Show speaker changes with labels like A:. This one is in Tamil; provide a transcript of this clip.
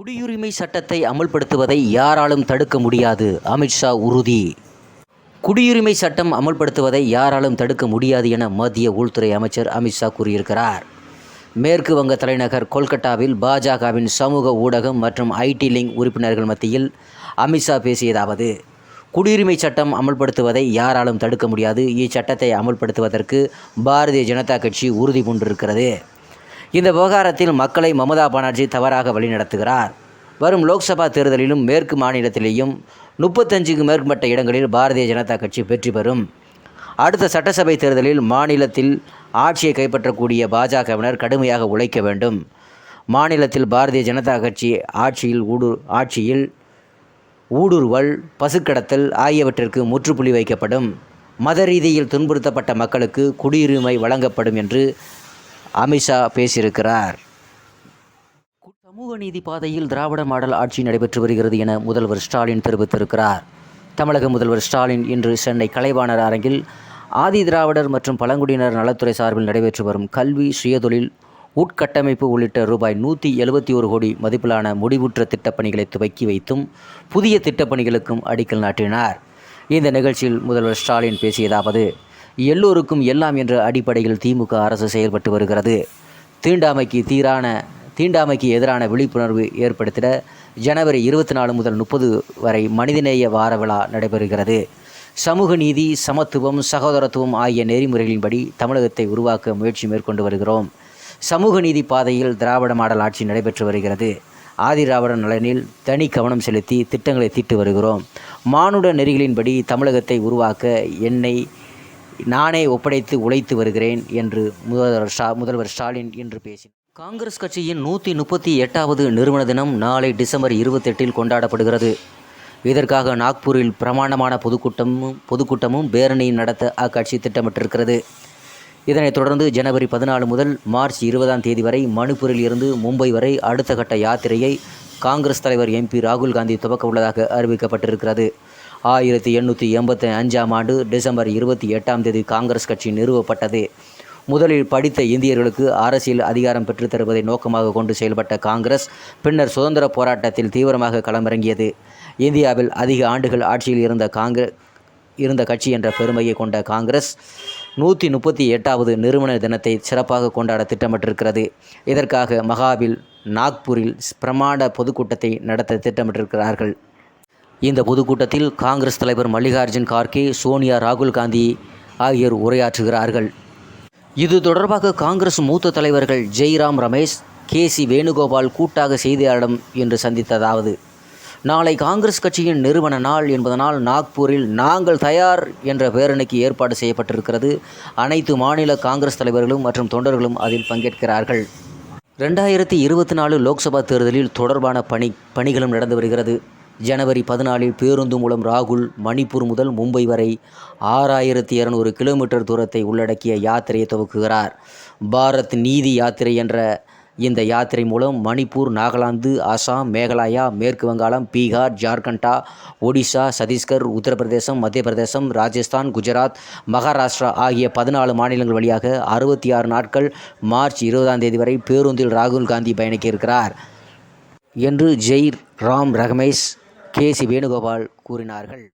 A: குடியுரிமை சட்டத்தை அமல்படுத்துவதை யாராலும் தடுக்க முடியாது. அமித்ஷா உறுதி. குடியுரிமை சட்டம் அமல்படுத்துவதை யாராலும் தடுக்க முடியாது என மத்திய உள்துறை அமைச்சர் அமித்ஷா கூறியிருக்கிறார். மேற்கு வங்க தலைநகர் கொல்கட்டாவில் பாஜகவின் சமூக ஊடகம் மற்றும் ஐடி லிங்க் உறுப்பினர்கள் மத்தியில் அமித்ஷா பேசியதாவது குடியுரிமை சட்டம் அமல்படுத்துவதை யாராலும் தடுக்க முடியாது. இச்சட்டத்தை அமல்படுத்துவதற்கு பாரதிய ஜனதா கட்சி உறுதி பூண்டிருக்கிறது. இந்த விவகாரத்தில் மக்களை மமதா பானர்ஜி தவறாக வழிநடத்துகிறார். வரும் லோக்சபா தேர்தலிலும் மேற்கு மாநிலத்திலேயும் முப்பத்தஞ்சுக்கு மேற்பட்ட இடங்களில் பாரதிய ஜனதா கட்சி வெற்றி பெறும். அடுத்த சட்டசபை தேர்தலில் மாநிலத்தில் ஆட்சியை கைப்பற்றக்கூடிய பாஜகவினர் கடுமையாக உழைக்க வேண்டும். மாநிலத்தில் பாரதிய ஜனதா கட்சி ஆட்சியில் ஊடு ஆட்சியில் ஊடுருவல் பசுக்கடத்தல் ஆகியவற்றிற்கு முற்றுப்புள்ளி வைக்கப்படும். மத ரீதியில் துன்புறுத்தப்பட்ட மக்களுக்கு குடியுரிமை வழங்கப்படும் என்று அமித்ஷா பேசியிருக்கிறார். சமூக நீதி பாதையில் திராவிட மாடல் ஆட்சி நடைபெற்று வருகிறது என முதல்வர் ஸ்டாலின் தெரிவித்திருக்கிறார். தமிழக முதல்வர் ஸ்டாலின் இன்று சென்னை கலைவாணர் அரங்கில் ஆதி திராவிடர் மற்றும் பழங்குடியினர் நலத்துறை சார்பில் நடைபெற்று வரும் கல்வி சுயதொழில் உட்கட்டமைப்பு உள்ளிட்ட ரூபாய் நூற்றி எழுபத்தி ஒரு கோடி மதிப்பிலான முடிவுற்ற திட்டப்பணிகளை துவக்கி வைத்தும் புதிய திட்டப்பணிகளுக்கும் அடிக்கல் நாட்டினார். இந்த நிகழ்ச்சியில் முதல்வர் ஸ்டாலின் பேசியதாவது எல்லோருக்கும் எல்லாம் என்ற அடிப்படையில் திமுக அரசு செயல்பட்டு வருகிறது. தீண்டாமைக்கு தீரான தீண்டாமைக்கு எதிரான விழிப்புணர்வு ஏற்படுத்திட ஜனவரி இருபத்தி நாலு முதல் முப்பது வரை மனிதநேய வார விழா நடைபெறுகிறது. சமூக நீதி சமத்துவம் சகோதரத்துவம் ஆகிய நெறிமுறைகளின்படி தமிழகத்தை உருவாக்க முயற்சி மேற்கொண்டு வருகிறோம். சமூக நீதி பாதையில் திராவிட மாடல் ஆட்சி நடைபெற்று வருகிறது. ஆதிராவிட நலனில் தனி கவனம் செலுத்தி திட்டங்களை தீட்டு வருகிறோம். மானுட நெறிகளின்படி தமிழகத்தை உருவாக்க எண்ணெய் நானே ஒப்படைத்து உழைத்து வருகிறேன் என்று முதல்வர் ஸ்டா முதல்வர் ஸ்டாலின் இன்று பேசினார். காங்கிரஸ் கட்சியின் நூற்றி முப்பத்தி எட்டாவது நிறுவன தினம் நாளை டிசம்பர் இருபத்தெட்டில் கொண்டாடப்படுகிறது. இதற்காக நாக்பூரில் பிரமாண்டமான பொதுக்கூட்டமும் பொதுக்கூட்டமும் பேரணியும் நடத்த அக்கட்சி திட்டமிட்டிருக்கிறது. இதனைத் தொடர்ந்து ஜனவரி பதினாலு முதல் மார்ச் இருபதாம் தேதி வரை மணிப்பூரில் இருந்து மும்பை வரை அடுத்த கட்ட யாத்திரையை காங்கிரஸ் தலைவர் எம்பி ராகுல் காந்தி துவக்க உள்ளதாக அறிவிக்கப்பட்டிருக்கிறது. ஆயிரத்தி எண்ணூற்றி எண்பத்தி அஞ்சாம் ஆண்டு டிசம்பர் இருபத்தி எட்டாம் தேதி காங்கிரஸ் கட்சி நிறுவப்பட்டது. முதலில் படித்த இந்தியர்களுக்கு அரசியல் அதிகாரம் பெற்றுத்தருவதை நோக்கமாக கொண்டு செயல்பட்ட காங்கிரஸ் பின்னர் சுதந்திர போராட்டத்தில் தீவிரமாக களமிறங்கியது. இந்தியாவில் அதிக ஆண்டுகள் ஆட்சியில் இருந்த காங்கிரஸ் இருந்த கட்சி என்ற பெருமையை கொண்ட காங்கிரஸ் நூற்றி முப்பத்தி எட்டாவது நிறுவன தினத்தை சிறப்பாக கொண்டாட திட்டமிட்டிருக்கிறது. இதற்காக மகாவில் நாக்பூரில் பிரமாண்ட பொதுக்கூட்டத்தை நடத்த திட்டமிட்டிருக்கிறார்கள். இந்த பொதுக்கூட்டத்தில் காங்கிரஸ் தலைவர் மல்லிகார்ஜுன் கார்கே சோனியா ராகுல் காந்தி ஆகியோர் உரையாற்றுகிறார்கள். இது தொடர்பாக காங்கிரஸ் மூத்த தலைவர்கள் ஜெய்ராம் ரமேஷ் கே சி வேணுகோபால் கூட்டாக செய்தியாளரிடம் இன்று சந்தித்ததாவது. நாளை காங்கிரஸ் கட்சியின் நிறுவன நாள் என்பதனால் நாக்பூரில் நாங்கள் தயார் என்ற பேரணிக்கு ஏற்பாடு செய்யப்பட்டிருக்கிறது. அனைத்து மாநில காங்கிரஸ் தலைவர்களும் மற்றும் தொண்டர்களும் அதில் பங்கேற்கிறார்கள். ரெண்டாயிரத்தி இருபத்தி நாலு லோக்சபா தேர்தலில் தொடர்பான பணி பணிகளும் நடந்து வருகிறது. ஜனவரி பதினாலில் பேருந்து மூலம் ராகுல் மணிப்பூர் முதல் மும்பை வரை ஆறாயிரத்தி இரநூறு கிலோமீட்டர் தூரத்தை உள்ளடக்கிய யாத்திரையை துவக்குகிறார். பாரத் நீதி யாத்திரை என்ற இந்த யாத்திரை மூலம் மணிப்பூர் நாகாலாந்து அசாம் மேகாலயா மேற்கு வங்காளம் பீகார் ஜார்க்கண்டா ஒடிசா சத்தீஸ்கர் உத்தரப்பிரதேசம் மத்திய பிரதேசம் ராஜஸ்தான் குஜராத் மகாராஷ்டிரா ஆகிய பதினாலு மாநிலங்கள் வழியாக அறுபத்தி ஆறு நாட்கள் மார்ச் இருபதாம் தேதி வரை பேருந்தில் ராகுல் காந்தி பயணிக்க இருக்கிறார். என்று Jairam Ramesh K C Venugopal கூறினார்கள்.